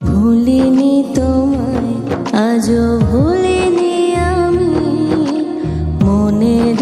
ভুলিনি তোমায় আজও ভুলিনি আমি। মনের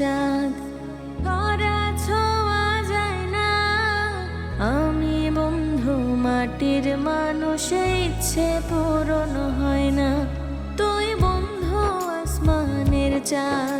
চাঁদ। করা ছোঁয়া যায় না। আমি বন্ধু, মাটির মানুষ ইচ্ছে পূরণ হয় না। তুই বন্ধু, আসমানের চাঁদ।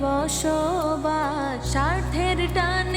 বসবাস স্বার্থের টান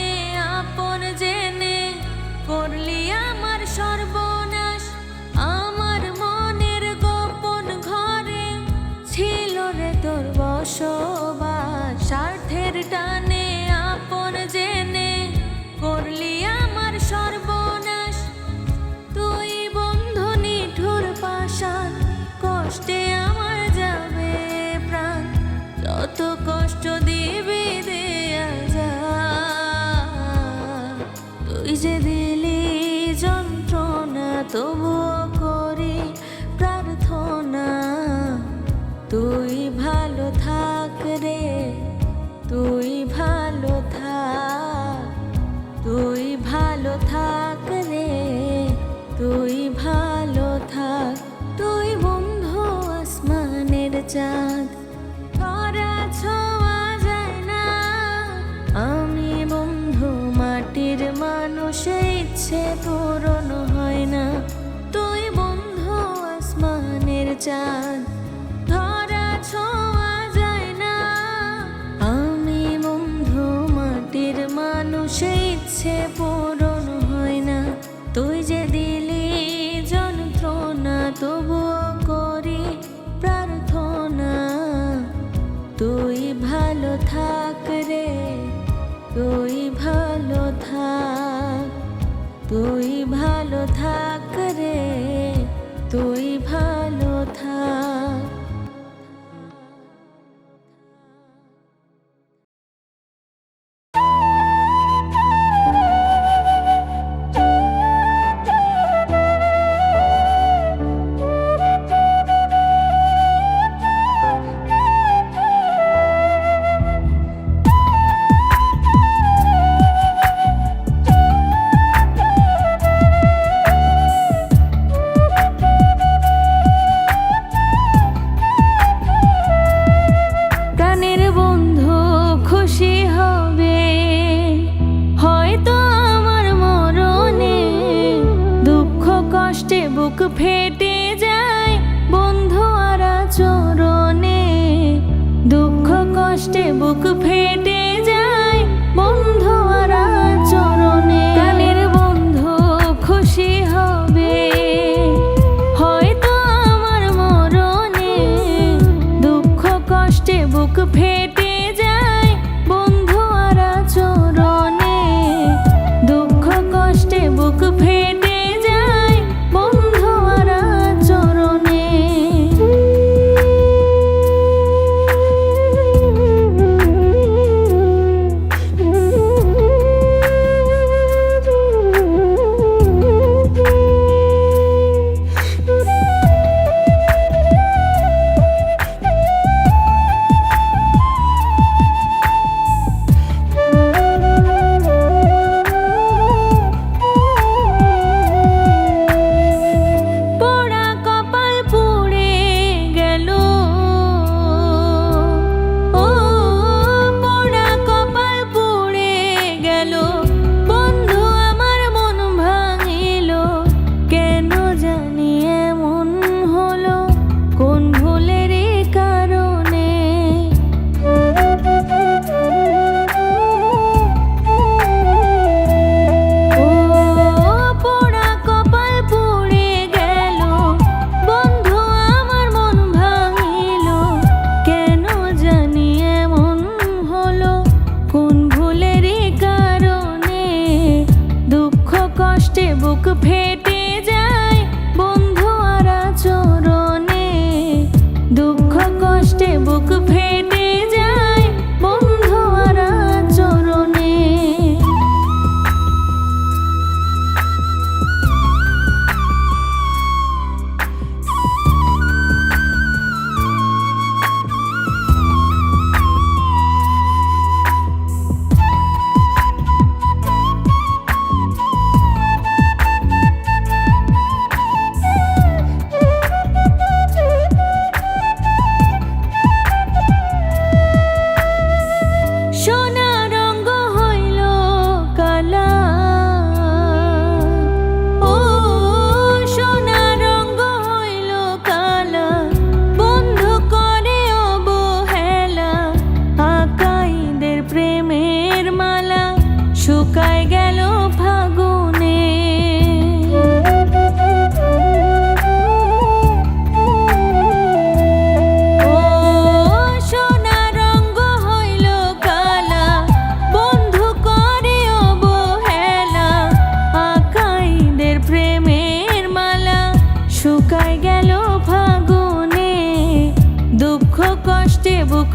बुक फेट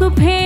বুক ফেটে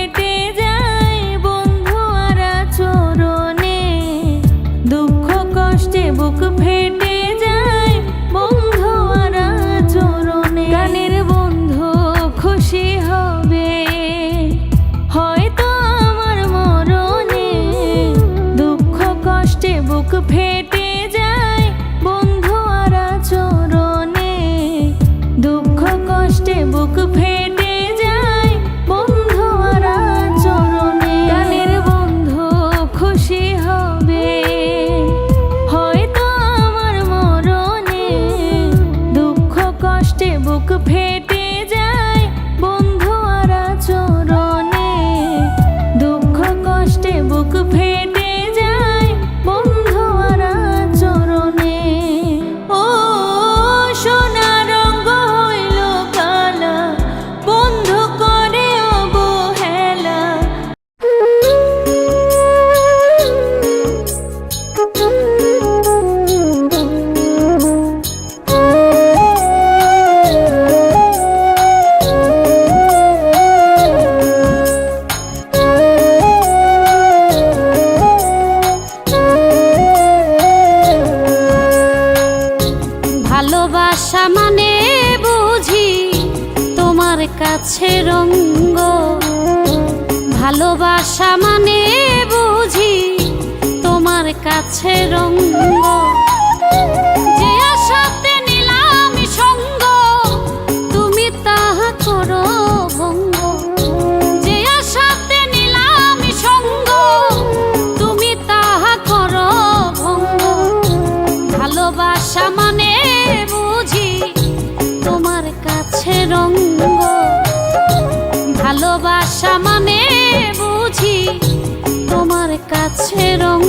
আকাশের রঙ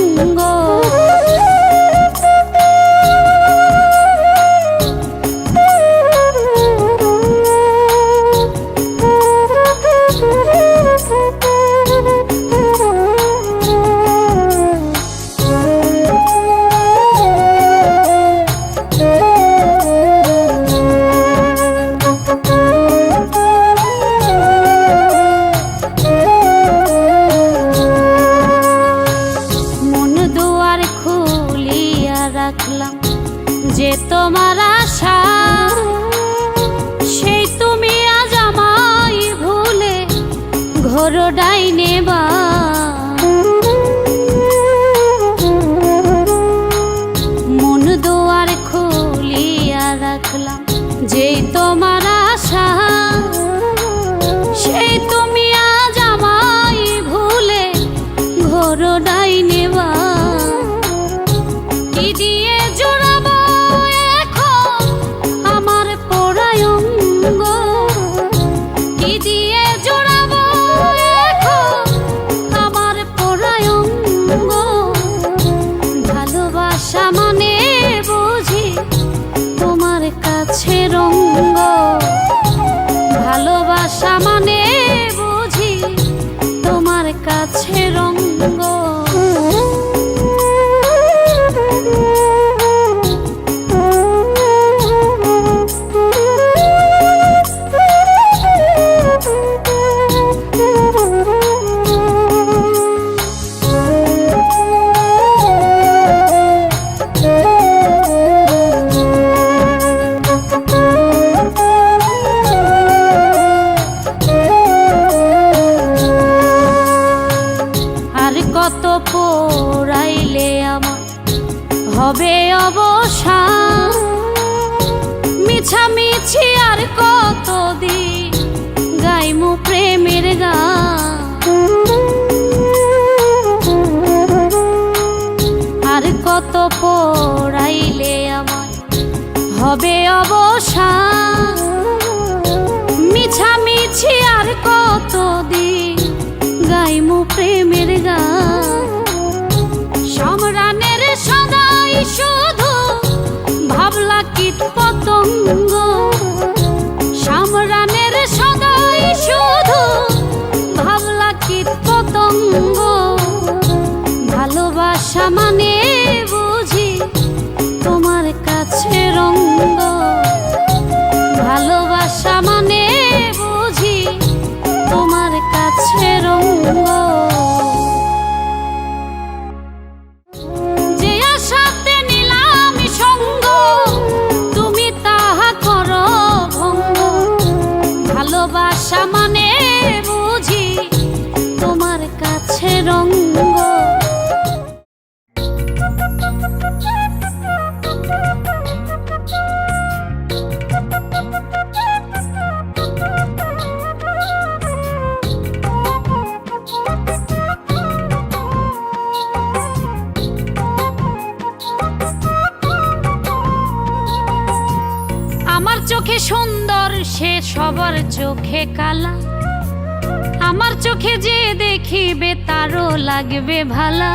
লাগবে ভালা।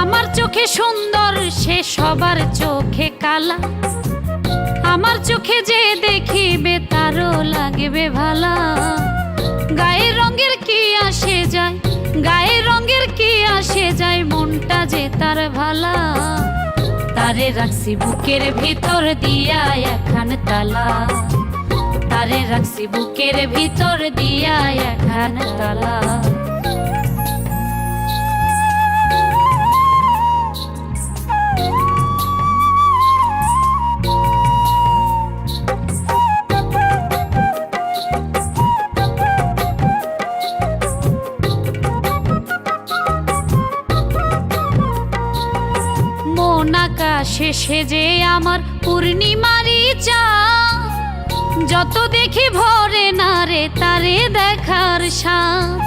আমার চোখে সুন্দর, সে সবার চোখে কালা। আমার চোখে যে দেখিবে, তারও লাগবে ভালা। গায়ের রঙের কি আসে যায়, গায়ের রঙের কি আসে যায়, মনটা যে তার ভালা। তারে রাখছি বুকের ভিতর দিয়া এখন তালা। তারে রাখছি বুকের ভিতর দিয়া এখন তালা। আকাশে সেজে আমার পূর্ণিমারি চা যত দেখি ভরে না রে তারে দেখার সাথ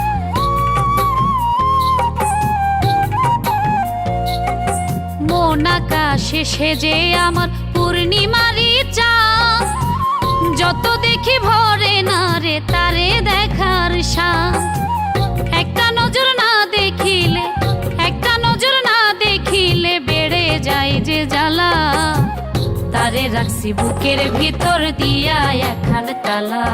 মন আকাশে সেজে আমার পূর্ণিমারি চা যত দেখি ভরে না রে তারে দেখার সাথ জ্বালা। তারে রাখছি বুকের ভিতর দিয়া এখান তালা।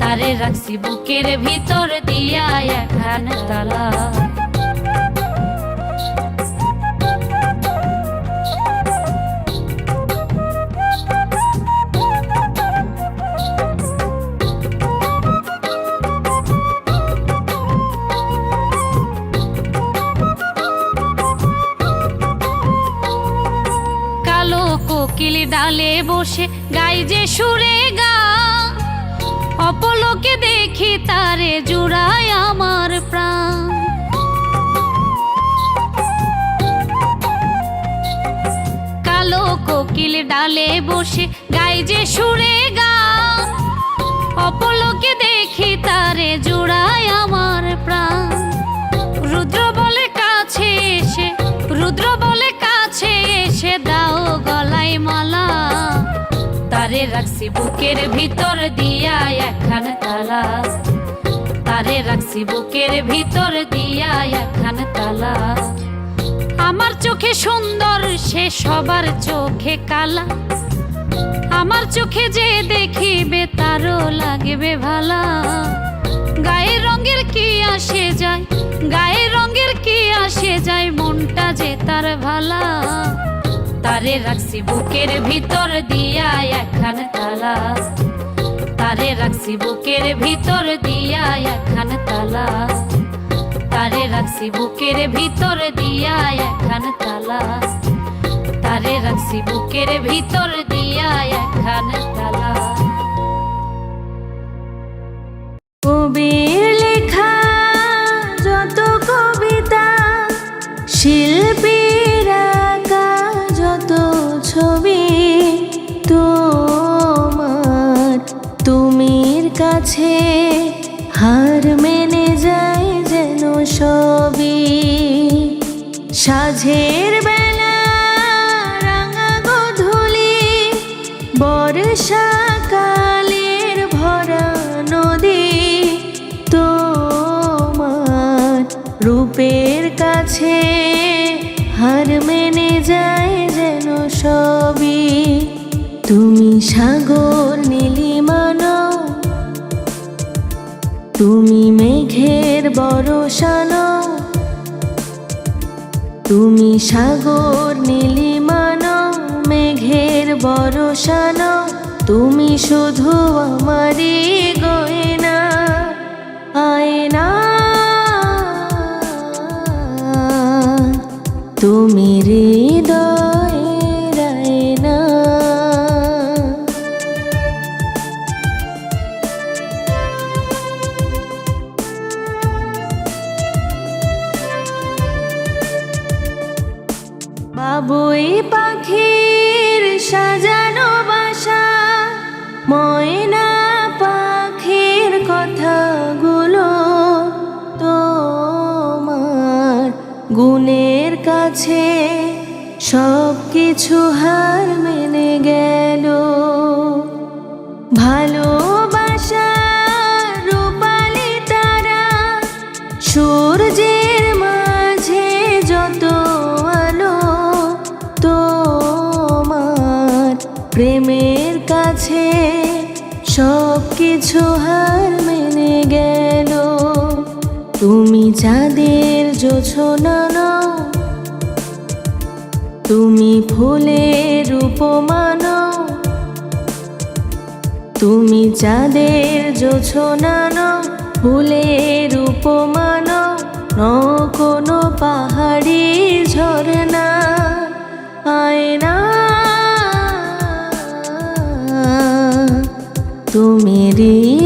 তারে রাখছি বুকের ভিতর দিয়া এখান তালা। ডালে বসে গাই যে সুরে গা অপলোকে দেখি তারে জুড়ায় আমার প্রাণ। কালো কোকিল ডালে বসে গাই যে সুরে গা অপলোকে দেখি তারে জুড়ায় আমার গলায় মালা, তারে রাখছি বুকের ভিতর দিয়া একখান তালা তারে রাখছি বুকের ভিতর দিয়া একখান তালা আমার চোখে সুন্দর, সে সবার চোখে কালা। আমার চোখে যে দেখিবে, তারও লাগবে ভালা। গায়ের রঙের কি আসে যায়, গায়ের রঙের কি আসে যায়, মনটা যে তার ভালা। তারে রাখছি বুকের ভিতর দিয়া একখান তালা তারে রাখছি বুকের ভিতর দিয়া একখান তালা তারে রাখছি বুকের ভিতর দিয়া একখান তালা তারে রাখছি বুকের ভিতর দিয়া একখান তালা কবির লেখা, যত কবিতা শিল্পীর মেঘের তুমি সাগর নীলিমানো মেঘের বরসানো। তুমি শুধু আমারই গয়না আয়না। তুমি হৃদয়ের ময়না পাখির কথাগুলো তোমার গুণের কাছে সব কিছু হার মেনে গেল চাঁদের জোছনা তুমি ফুলের উপমান। তুমি চাঁদের জোছনান ফুলের উপমান। ন কোনো পাহাড়ি ঝরনা আয়না। তুমি হৃদয়ের